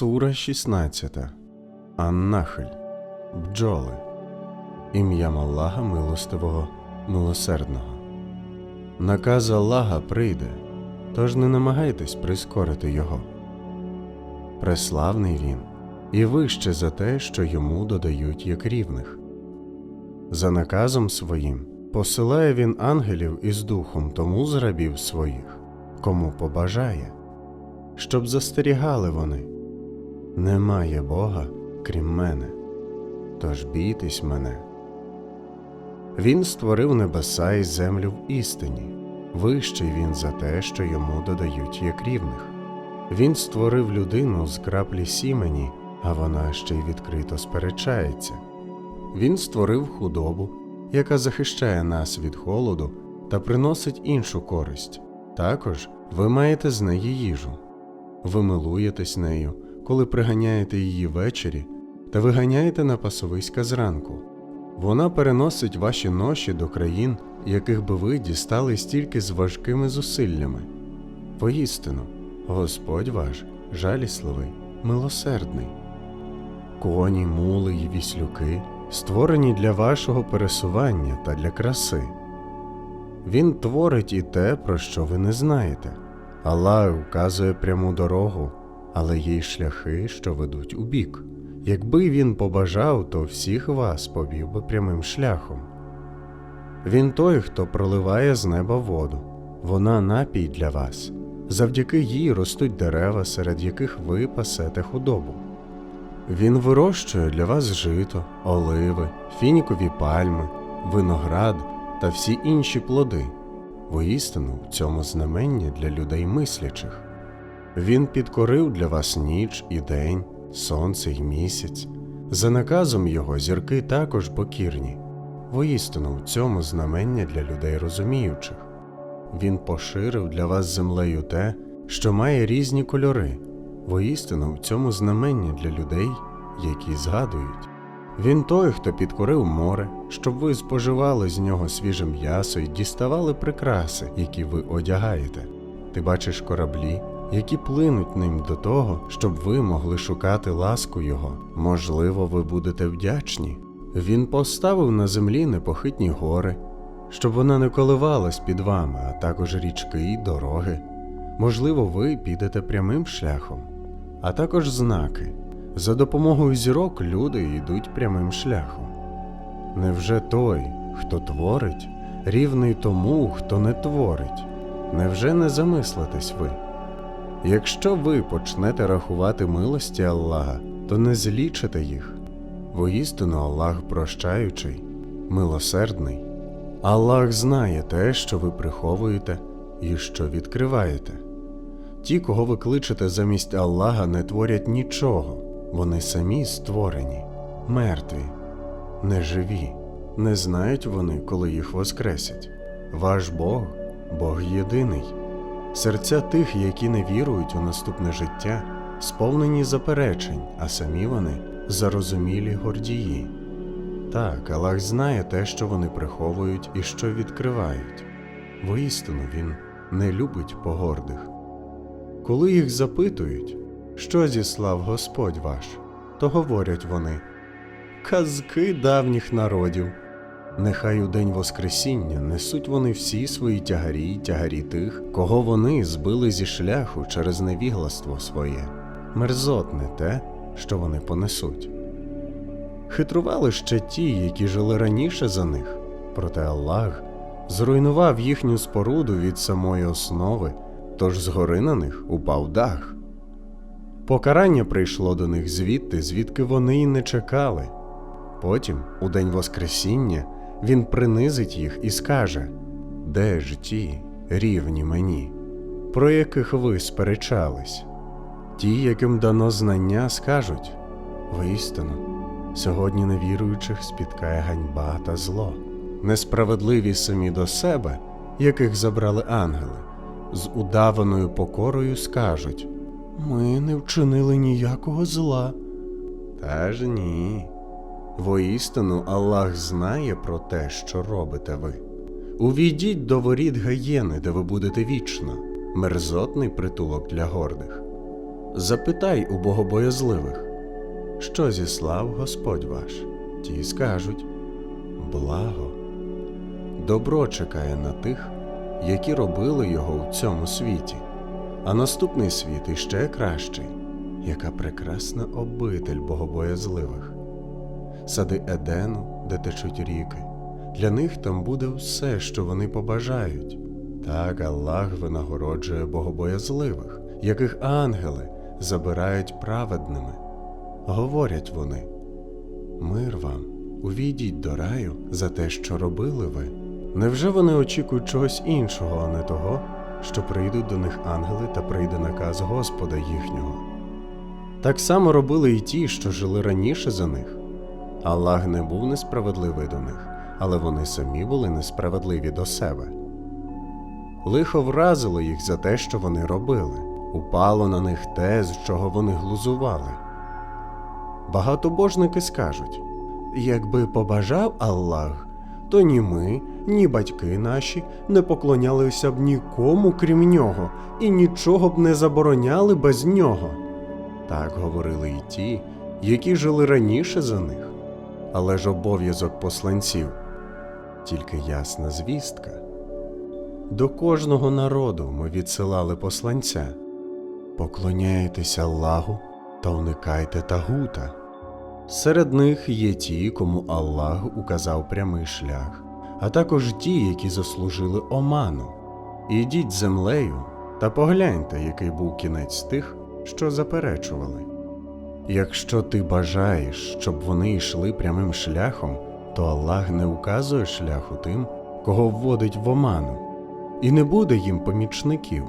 Сура 16. Аннахль. Бджоли. Ім'ям Аллаха милостивого, милосердного. Наказ Аллаха прийде, тож не намагайтесь прискорити його. Преславний він і вище за те, що йому додають як рівних. За наказом своїм посилає він ангелів із духом тому з рабів своїх, кому побажає, щоб застерігали вони. Немає Бога, крім мене, тож бійтесь мене. Він створив небеса і землю в істині, вищий він за те, що йому додають як рівних. Він створив людину з краплі сімені, а вона ще й відкрито сперечається. Він створив худобу, яка захищає нас від холоду та приносить іншу користь. Також ви маєте з неї їжу. Ви милуєтесь нею, коли приганяєте її ввечері та виганяєте на пасовиська зранку. Вона переносить ваші ноші до країн, яких би ви дістали стільки з важкими зусиллями. Воістину, Господь ваш жалісливий, милосердний. Коні, мули й віслюки створені для вашого пересування та для краси. Він творить і те, про що ви не знаєте. Аллах вказує пряму дорогу, але є й шляхи, що ведуть у бік. Якби він побажав, то всіх вас повів би прямим шляхом. Він той, хто проливає з неба воду, вона напій для вас. Завдяки їй ростуть дерева, серед яких ви пасете худобу. Він вирощує для вас жито, оливи, фінікові пальми, виноград та всі інші плоди. Воістину в цьому знамення для людей мислячих. Він підкорив для вас ніч і день, сонце й місяць. За наказом його зірки також покірні. Воістину в цьому знамення для людей розуміючих. Він поширив для вас землею те, що має різні кольори. Воістину в цьому знамення для людей, які згадують. Він той, хто підкорив море, щоб ви споживали з нього свіже м'ясо і діставали прикраси, які ви одягаєте. Ти бачиш кораблі, які плинуть ним до того, щоб ви могли шукати ласку Його. Можливо, ви будете вдячні. Він поставив на землі непохитні гори, щоб вона не коливалась під вами, а також річки й дороги. Можливо, ви підете прямим шляхом, а також знаки. За допомогою зірок люди йдуть прямим шляхом. Невже той, хто творить, рівний тому, хто не творить? Невже не замислитесь ви? Якщо ви почнете рахувати милості Аллаха, то не злічите їх. Воістину Аллах прощаючий, милосердний. Аллах знає те, що ви приховуєте і що відкриваєте. Ті, кого ви кличете замість Аллаха, не творять нічого, вони самі створені, мертві, неживі, не знають вони, коли їх воскресять. Ваш Бог Бог єдиний. Серця тих, які не вірують у наступне життя, сповнені заперечень, а самі вони зарозумілі гордії. Так, Аллах знає те, що вони приховують і що відкривають. Воістину Він не любить погордих. Коли їх запитують, що зіслав Господь ваш, то говорять вони казки давніх народів. Нехай у день Воскресіння несуть вони всі свої тягарі й тягарі тих, кого вони збили зі шляху через невігластво своє, мерзотне те, що вони понесуть. Хитрували ще ті, які жили раніше за них, проте Аллах зруйнував їхню споруду від самої основи, тож згори на них упав дах. Покарання прийшло до них звідти, звідки вони й не чекали. Потім, у день Воскресіння, він принизить їх і скаже: Де ж ті рівні мені, про яких ви сперечались? Ті, яким дано знання, скажуть воістину, сьогодні невіруючих спіткає ганьба та зло, несправедливі самі до себе, яких забрали ангели, з удаваною покорою скажуть Ми не вчинили ніякого зла. Та ж ні. Воістину Аллах знає про те, що робите ви. Увійдіть до воріт гаєни, де ви будете вічно, мерзотний притулок для гордих. Запитай у богобоязливих, що зіслав Господь ваш, ті скажуть благо. Добро чекає на тих, які робили його в цьому світі, а наступний світ іще кращий, яка прекрасна обитель богобоязливих, сади Едену, де течуть ріки. Для них там буде все, що вони побажають. Так Аллах винагороджує богобоязливих, яких ангели забирають праведними. Говорять вони: Мир вам, увійдіть до раю за те, що робили ви. Невже вони очікують чогось іншого, а не того, що прийдуть до них ангели та прийде наказ Господа їхнього? Так само робили і ті, що жили раніше за них. Аллах не був несправедливий до них, але вони самі були несправедливі до себе. Лихо вразило їх за те, що вони робили, упало на них те, з чого вони глузували. Багатобожники скажуть якби побажав Аллах, то ні ми, ні батьки наші не поклонялися б нікому крім нього, і нічого б не забороняли без нього. Так говорили і ті, які жили раніше за них, але ж обов'язок посланців тільки ясна звістка. До кожного народу ми відсилали посланця. Поклоняйтесь Аллаху та уникайте тагута. Серед них є ті, кому Аллах указав прямий шлях, а також ті, які заслужили оману. Ідіть землею та погляньте, який був кінець тих, що заперечували. Якщо ти бажаєш, щоб вони йшли прямим шляхом, то Аллах не указує шляху тим, кого вводить в оману, і не буде їм помічників.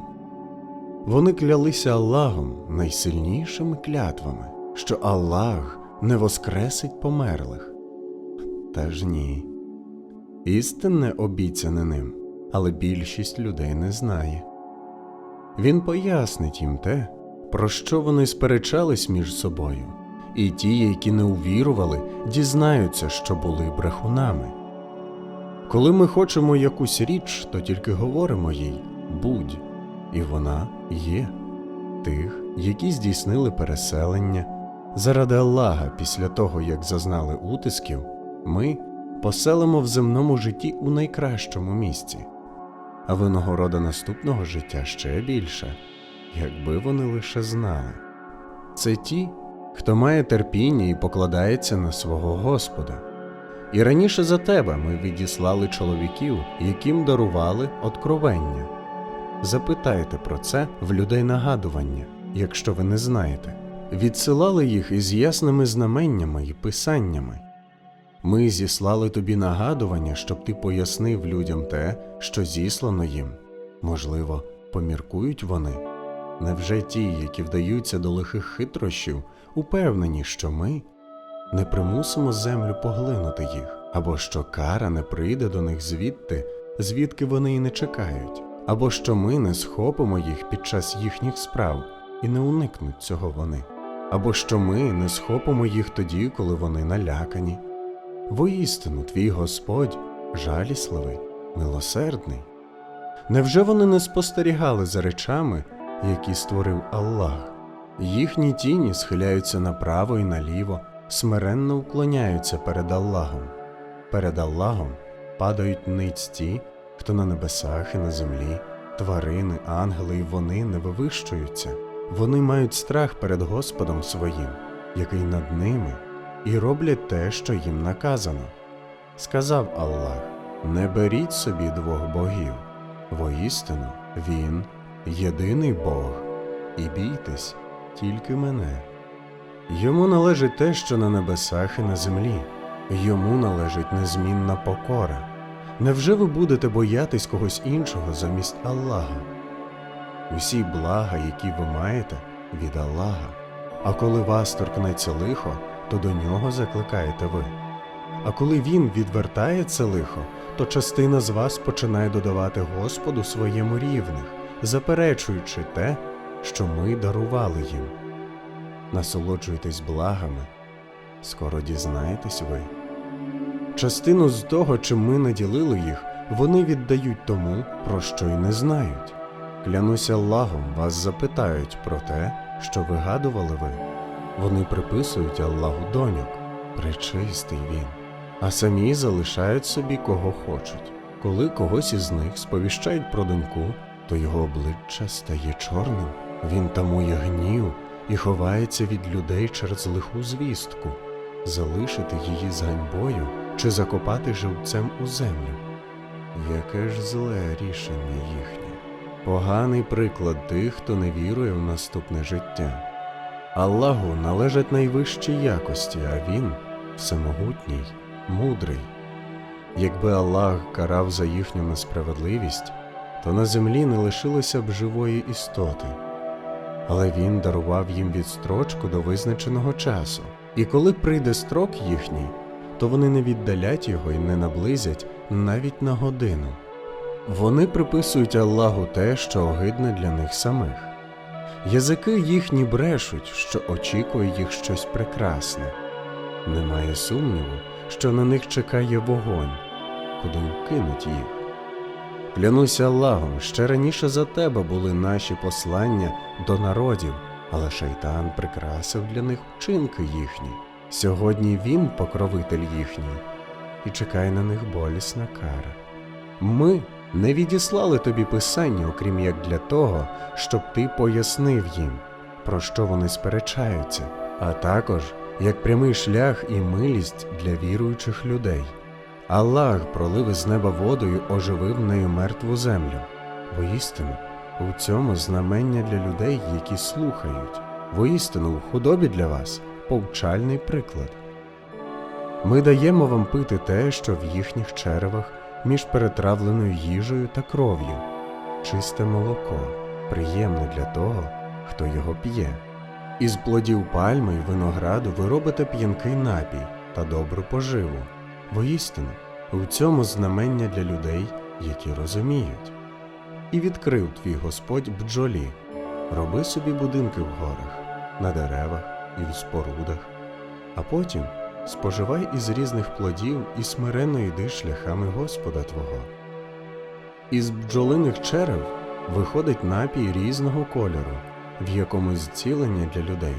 Вони клялися Аллахом найсильнішими клятвами, що Аллах не воскресить померлих. Та ж ні. Істинне обіцяне ним, але більшість людей не знає. Він пояснить їм те, про що вони сперечались між собою, і ті, які не увірували, дізнаються, що були брехунами. Коли ми хочемо якусь річ, то тільки говоримо їй будь, і вона є. Тих, які здійснили переселення, заради Аллаха після того, як зазнали утисків, ми поселимо в земному житті у найкращому місці, а винагорода наступного життя ще більша, якби вони лише знали. Це ті, хто має терпіння і покладається на свого Господа. І раніше за тебе ми відіслали чоловіків, яким дарували откровення. Запитайте про це в людей нагадування, якщо ви не знаєте. Відсилали їх із ясними знаменнями і писаннями. Ми зіслали тобі нагадування, щоб ти пояснив людям те, що зіслано їм. Можливо, поміркують вони. Невже ті, які вдаються до лихих хитрощів, упевнені, що ми не примусимо землю поглинути їх, або що кара не прийде до них звідти, звідки вони і не чекають, або що ми не схопимо їх під час їхніх справ і не уникнуть цього вони, або що ми не схопимо їх тоді, коли вони налякані. Воістину, твій Господь жалісливий, милосердний. Невже вони не спостерігали за речами, які створив Аллах? Їхні тіні схиляються направо і наліво, смиренно уклоняються перед Аллахом. Перед Аллахом падають ниць ті, хто на небесах і на землі, тварини, ангели і вони не вивищуються. Вони мають страх перед Господом своїм, який над ними, і роблять те, що їм наказано. Сказав Аллах: Не беріть собі двох богів. Воістину, Він єдиний Бог, і бійтесь тільки мене. Йому належить те, що на небесах і на землі, йому належить незмінна покора. Невже ви будете боятись когось іншого замість Аллаха? Усі блага, які ви маєте, від Аллаха. А коли вас торкнеться лихо, то до нього закликаєте ви. А коли він відвертає це лихо, то частина з вас починає додавати Господу своєму рівних, заперечуючи те, що ми дарували їм. Насолоджуйтесь благами, скоро дізнаєтесь ви. Частину з того, чим ми наділили їх, вони віддають тому, про що й не знають. Клянуся Аллахом, вас запитають про те, що вигадували ви, вони приписують Аллаху доньок, пречистий він, а самі залишають собі кого хочуть. Коли когось із них сповіщають про доньку, то його обличчя стає чорним. Він тамує гнів і ховається від людей через лиху звістку, залишити її з ганьбою чи закопати живцем у землю. Яке ж зле рішення їхнє, поганий приклад тих, хто не вірує в наступне життя. Аллаху належать найвищі якості, а він всемогутній, мудрий. Якби Аллах карав за їхню несправедливість, то на землі не лишилося б живої істоти. Але він дарував їм відстрочку до визначеного часу, і коли прийде строк їхній, то вони не віддалять його і не наблизять навіть на годину. Вони приписують Аллаху те, що огидне для них самих. Язики їхні брешуть, що очікує їх щось прекрасне. Немає сумніву, що на них чекає вогонь, куди вкинуть їх. Клянуся Аллахом, ще раніше за тебе були наші послання до народів, але шайтан прикрасив для них вчинки їхні. Сьогодні він покровитель їхній, і чекає на них болісна кара. Ми не відіслали тобі писання, окрім як для того, щоб ти пояснив їм, про що вони сперечаються, а також як прямий шлях і милість для віруючих людей. Аллах пролив із неба водою, оживив нею мертву землю. Воістину, у цьому знамення для людей, які слухають. Воістину, у худобі для вас повчальний приклад. Ми даємо вам пити те, що в їхніх черевах між перетравленою їжею та кров'ю, чисте молоко, приємне для того, хто його п'є. Із плодів пальми й винограду ви робите п'янкий напій та добру поживу. Воістину, у цьому знамення для людей, які розуміють. І відкрив твій Господь бджолі, роби собі будинки в горах, на деревах і в спорудах, а потім споживай із різних плодів і смиренно йди шляхами Господа Твого. Із бджолиних черев виходить напій різного кольору, в якому зцілення для людей.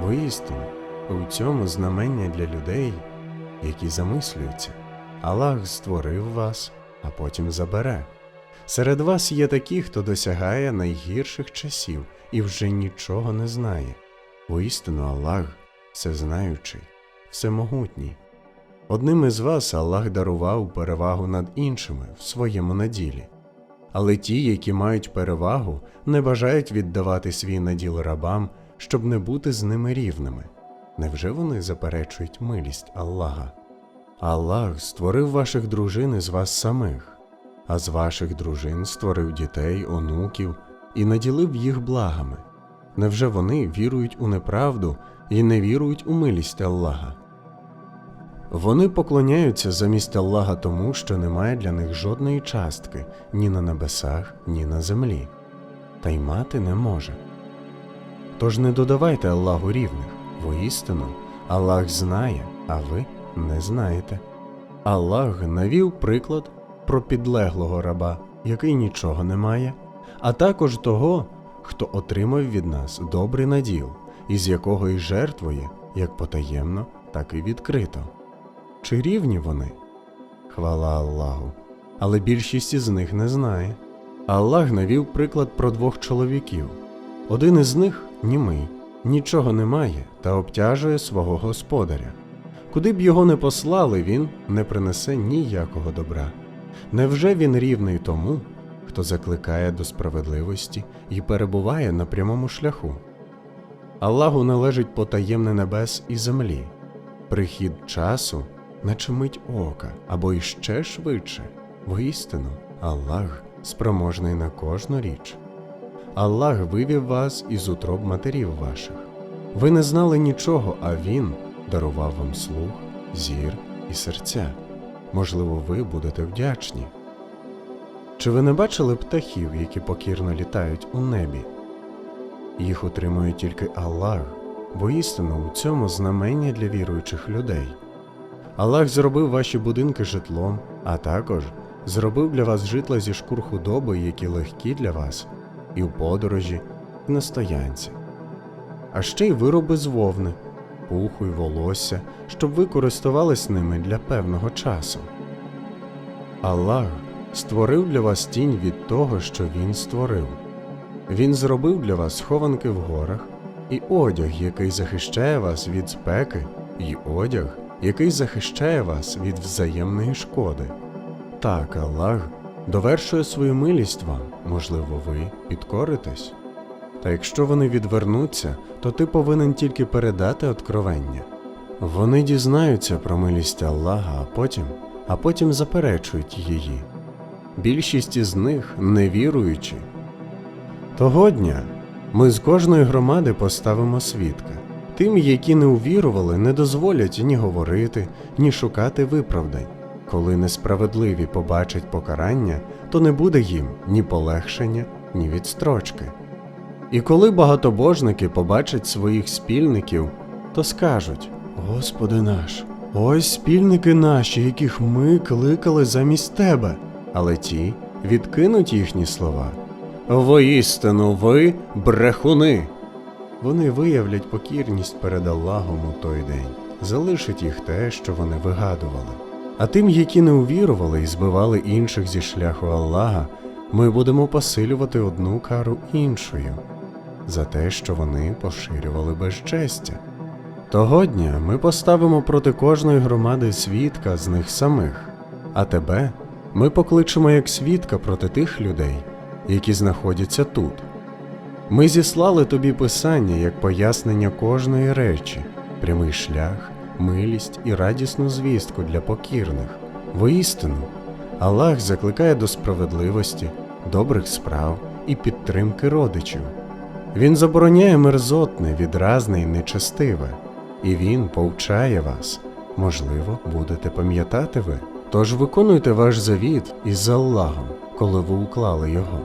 Воістину, у цьому знамення для людей, які замислюються. Аллах створив вас, а потім забере. Серед вас є такі, хто досягає найгірших часів і вже нічого не знає. Воістину Аллах всезнаючий, всемогутній. Одним із вас Аллах дарував перевагу над іншими в своєму наділі. Але ті, які мають перевагу, не бажають віддавати свій наділ рабам, щоб не бути з ними рівними. Невже вони заперечують милість Аллаха? Аллах створив ваших дружин із вас самих, а з ваших дружин створив дітей, онуків і наділив їх благами. Невже вони вірують у неправду і не вірують у милість Аллаха? Вони поклоняються замість Аллаха тому, що немає для них жодної частки ні на небесах, ні на землі, та й мати не може. Тож не додавайте Аллаху рівних, воістину Аллах знає, а ви не знаєте. Аллах навів приклад про підлеглого раба, який нічого не має, а також того, хто отримав від нас добрий наділ, із якого й жертвує як потаємно, так і відкрито. Чи рівні вони? Хвала Аллаху. Але більшість із них не знає. Аллах навів приклад про двох чоловіків. Один із них німий, нічого не має та обтяжує свого господаря. Куди б його не послали, він не принесе ніякого добра. Невже він рівний тому, хто закликає до справедливості і перебуває на прямому шляху? Аллаху належить потаємне небес і землі, прихід часу, наче мить ока, або іще швидше. Воістину, Аллах спроможний на кожну річ. Аллах вивів вас із утроб матерів ваших. Ви не знали нічого, а Він дарував вам слух, зір і серця. Можливо, ви будете вдячні. Чи ви не бачили птахів, які покірно літають у небі? Їх утримує тільки Аллах, бо істину у цьому знамення для віруючих людей. Аллах зробив ваші будинки житлом, а також зробив для вас житла зі шкур худоби, які легкі для вас, і в подорожі, і на стоянці. а ще й вироби з вовни, пуху й волосся, щоб ви користувались ними для певного часу. Аллах створив для вас тінь від того, що Він створив. Він зробив для вас схованки в горах, і одяг, який захищає вас від спеки, і одяг, який захищає вас від взаємної шкоди. Так, Аллах довершує свою милість вам, можливо, ви підкоритесь. Та якщо вони відвернуться, то ти повинен тільки передати откровення. Вони дізнаються про милість Аллаха, а потім, а потім заперечують її. Більшість із них невіруючі. Того дня ми з кожної громади поставимо свідка. Тим, які не увірували, не дозволять ні говорити, ні шукати виправдань. Коли несправедливі побачать покарання, то не буде їм ні полегшення, ні відстрочки. І коли багатобожники побачать своїх спільників, то скажуть: Господи наш, ось спільники наші, яких ми кликали замість тебе. Але ті відкинуть їхні слова. Воістину ви брехуни. Вони виявлять покірність перед Аллахом у той день, залишить їх те, що вони вигадували. А тим, які не увірували і збивали інших зі шляху Аллаха, ми будемо посилювати одну кару іншою за те, що вони поширювали безчестя. Того дня ми поставимо проти кожної громади свідка з них самих, а тебе ми покличемо як свідка проти тих людей, які знаходяться тут. Ми зіслали тобі писання як пояснення кожної речі, прямий шлях, милість і радісну звістку для покірних. Воістину, Аллах закликає до справедливості, добрих справ і підтримки родичів. Він забороняє мерзотне, відразне і нечестиве, і він повчає вас. Можливо, будете пам'ятати ви. Тож виконуйте ваш завіт із Аллахом, коли ви уклали його.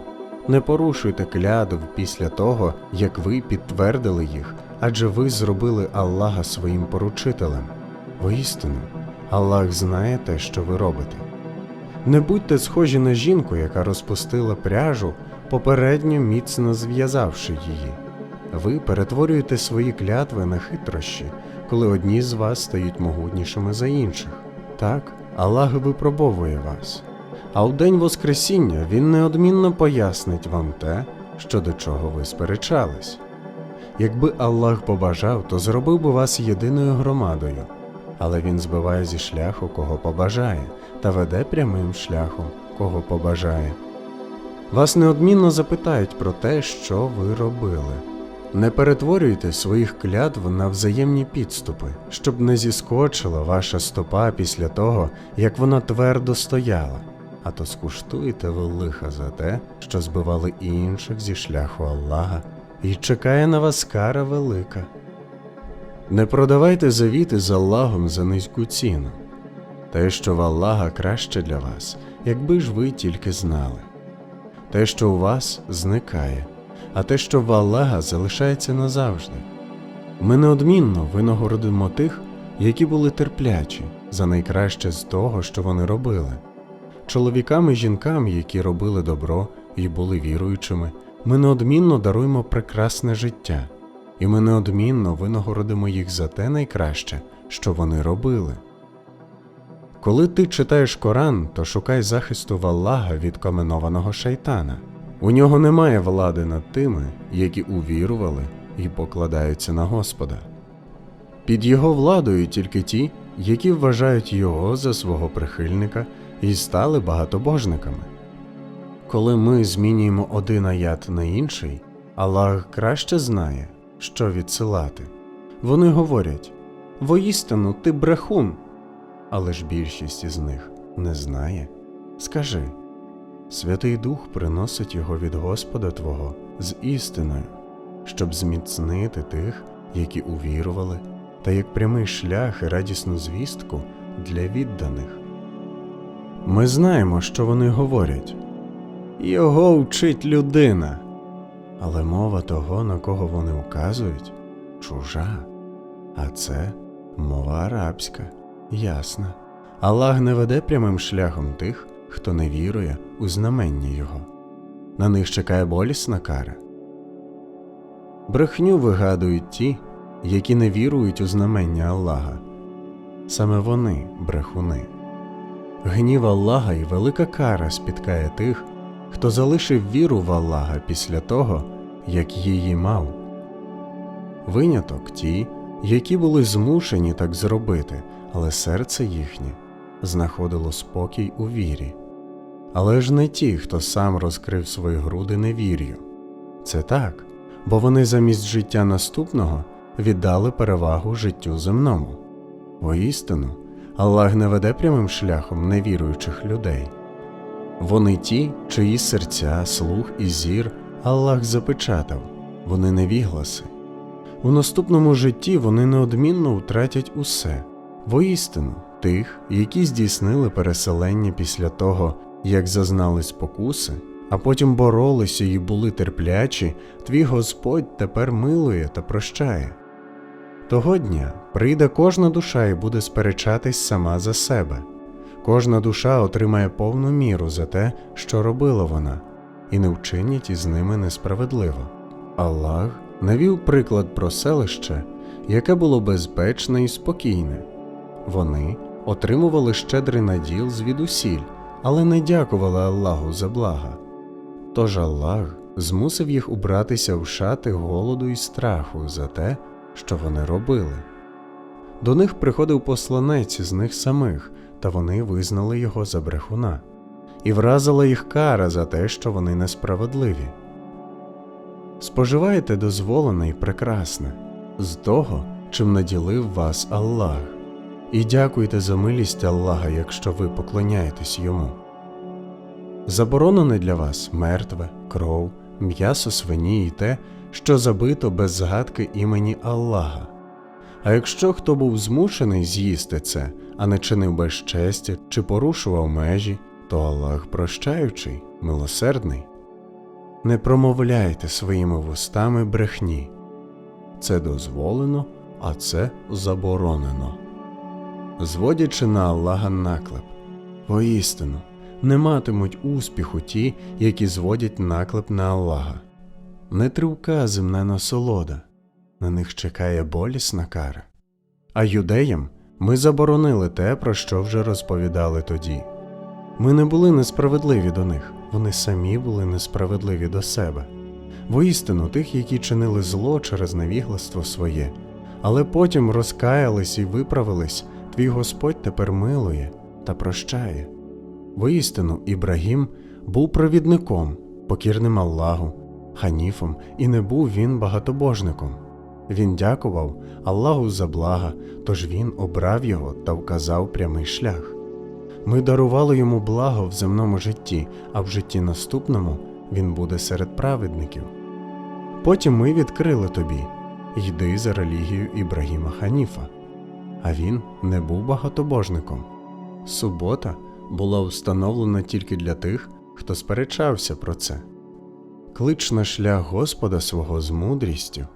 Не порушуйте клядов після того, як ви підтвердили їх, адже ви зробили Аллаха своїм поручителем. Воістину, Аллах знає те, що ви робите. Не будьте схожі на жінку, яка розпустила пряжу, попередньо міцно зв'язавши її. Ви перетворюєте свої клятви на хитрощі, коли одні з вас стають могутнішими за інших. Так, Аллах випробовує вас. А в день Воскресіння Він неодмінно пояснить вам те, що до чого ви сперечались. Якби Аллах побажав, то зробив би вас єдиною громадою, але Він збиває зі шляху, кого побажає, та веде прямим шляхом, кого побажає. Вас неодмінно запитають про те, що ви робили. Не перетворюйте своїх клятв на взаємні підступи, щоб не зіскочила ваша стопа після того, як вона твердо стояла, а то скуштуєте ви лиха за те, що збивали інших зі шляху Аллаха, і чекає на вас кара велика. Не продавайте завіти з Аллахом за низьку ціну. Те, що в Аллаха краще для вас, якби ж ви тільки знали. Те, що у вас зникає, а те, що в Аллаха залишається назавжди. Ми неодмінно винагородимо тих, які були терплячі за найкраще з того, що вони робили. Чоловікам і жінкам, які робили добро і були віруючими, ми неодмінно даруємо прекрасне життя, і ми неодмінно винагородимо їх за те найкраще, що вони робили. Коли ти читаєш Коран, то шукай захисту в Аллаха від каменованого шайтана. У нього немає влади над тими, які увірували і покладаються на Господа. Під його владою тільки ті, які вважають його за свого прихильника і стали багатобожниками. Коли ми змінюємо один аят на інший, Аллах краще знає, що відсилати. Вони говорять воістину ти брехун, але ж більшість із них не знає. Скажи Святий Дух приносить його від Господа Твого з істиною, щоб зміцнити тих, які увірували, та як прямий шлях і радісну звістку для відданих. Ми знаємо, що вони говорять Його вчить людина, але мова того, на кого вони указують, чужа, а це мова арабська, ясна. Аллах не веде прямим шляхом тих, хто не вірує у знамення Його. На них чекає болісна кара. Брехню вигадують ті, які не вірують у знамення Аллаха. Саме вони брехуни. Гнів Аллаха і велика кара спіткає тих, хто залишив віру в Аллаха після того, як її мав. Виняток ті, які були змушені так зробити, але серце їхнє знаходило спокій у вірі. Але ж не ті, хто сам розкрив свої груди невір'ю. Це так, бо вони замість життя наступного віддали перевагу життю земному. Воістину, Аллах не веде прямим шляхом невіруючих людей. Вони ті, чиї серця, слух і зір Аллах запечатав, вони невігласи. У наступному житті вони неодмінно втратять усе, воістину тих, які здійснили переселення після того, як зазнали спокуси, а потім боролися і були терплячі, твій Господь тепер милує та прощає. Того дня прийде кожна душа і буде сперечатись сама за себе. Кожна душа отримає повну міру за те, що робила вона, і не вчинять із ними несправедливо. Аллах навів приклад про селище, яке було безпечне і спокійне. Вони отримували щедрий наділ звідусіль, але не дякували Аллаху за блага. Тож Аллах змусив їх убратися в шати голоду і страху за те, що вони робили. До них приходив посланець із них самих, та вони визнали його за брехуна, і вразила їх кара за те, що вони несправедливі. Споживайте дозволене і прекрасне з того, чим наділив вас Аллах, і дякуйте за милість Аллаха, якщо ви поклоняєтесь йому. Заборонене для вас мертве, кров, м'ясо свині і те, що забито без згадки імені Аллаха. А якщо хто був змушений з'їсти це, а не чинив безчестя чи порушував межі, то Аллах прощаючий, милосердний. Не промовляйте своїми вустами брехні. Це дозволено, а це заборонено. Зводячи на Аллаха наклеп, воістину, не матимуть успіху ті, які зводять наклеп на Аллаха. Не тривка земна насолода, на них чекає болісна кара. А юдеям ми заборонили те, про що вже розповідали тоді. Ми не були несправедливі до них, вони самі були несправедливі до себе. Воістину тих, які чинили зло через невігластво своє, але потім розкаялись і виправились, твій Господь тепер милує та прощає. Воістину, Ібрагім був провідником, покірним Аллаху, ханіфом, і не був він багатобожником. Він дякував Аллаху за блага, тож він обрав його та вказав прямий шлях. Ми дарували йому благо в земному житті, а в житті наступному він буде серед праведників. Потім ми відкрили тобі йди за релігією Ібрагіма Ханіфа. А він не був багатобожником. Субота була встановлена тільки для тих, хто сперечався про це. Клич на шлях Господа свого з мудрістю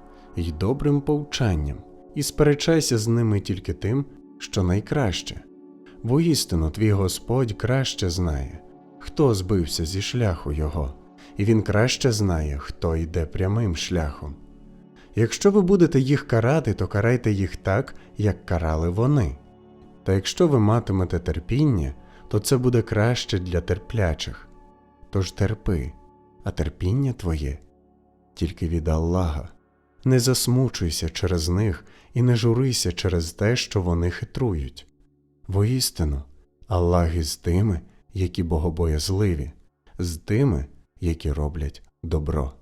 й добрим повчанням, і сперечайся з ними тільки тим, що найкраще. Воістину твій Господь краще знає, хто збився зі шляху його, і він краще знає, хто йде прямим шляхом. Якщо ви будете їх карати, то карайте їх так, як карали вони. Та якщо ви матимете терпіння, то це буде краще для терплячих. Тож терпи, а терпіння твоє тільки від Аллаха. Не засмучуйся через них і не журися через те, що вони хитрують. Воістину, Аллах із тими, які богобоязливі, з тими, які роблять добро.